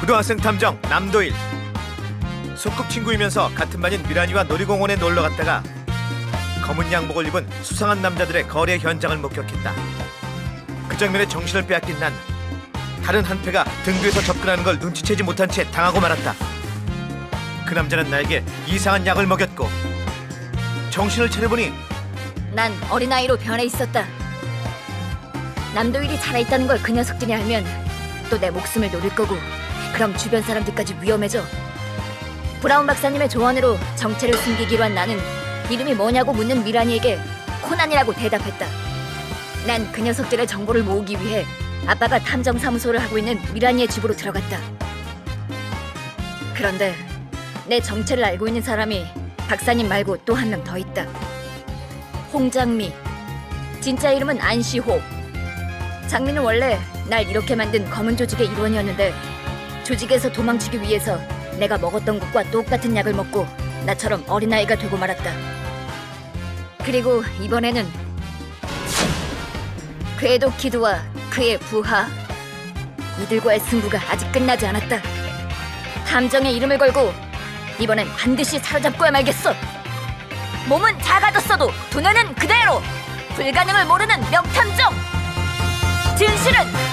고등학생 탐정 남도일 소꿉 친구이면서 같은 반인 미란이와 놀이공원에 놀러 갔다가 검은 양복을 입은 수상한 남자들의 거래 현장을 목격했다. 그 장면에 정신을 빼앗긴 난 다른 한 패가 등 뒤에서 접근하는 걸 눈치채지 못한 채 당하고 말았다. 그 남자는 나에게 이상한 약을 먹였고 정신을 차려보니 난 어린아이로 변해 있었다. 남도일이 살아있다는 걸 그 녀석들이 알면 또 내 목숨을 노릴 거고 그럼 주변 사람들까지 위험해져. 브라운 박사님의 조언으로 정체를 숨기기로 한 나는 이름이 뭐냐고 묻는 미란이에게 코난이라고 대답했다. 난 그 녀석들의 정보를 모으기 위해 아빠가 탐정 사무소를 하고 있는 미란이의 집으로 들어갔다. 그런데 내 정체를 알고 있는 사람이 박사님 말고 또 한 명 더 있다. 홍장미. 진짜 이름은 안시호. 장미는 원래 날 이렇게 만든 검은 조직의 일원이었는데 조직에서 도망치기 위해서 내가 먹었던 것과 똑같은 약을 먹고 나처럼 어린아이가 되고 말았다. 그리고 이번에는 궤도 키드와 그의 부하 이들과의 승부가 아직 끝나지 않았다. 탐정의 이름을 걸고 이번엔 반드시 사로잡고야 말겠어. 몸은 작아졌어도 두뇌는 그대로 불가능을 모르는 명탐정 진실은 언제나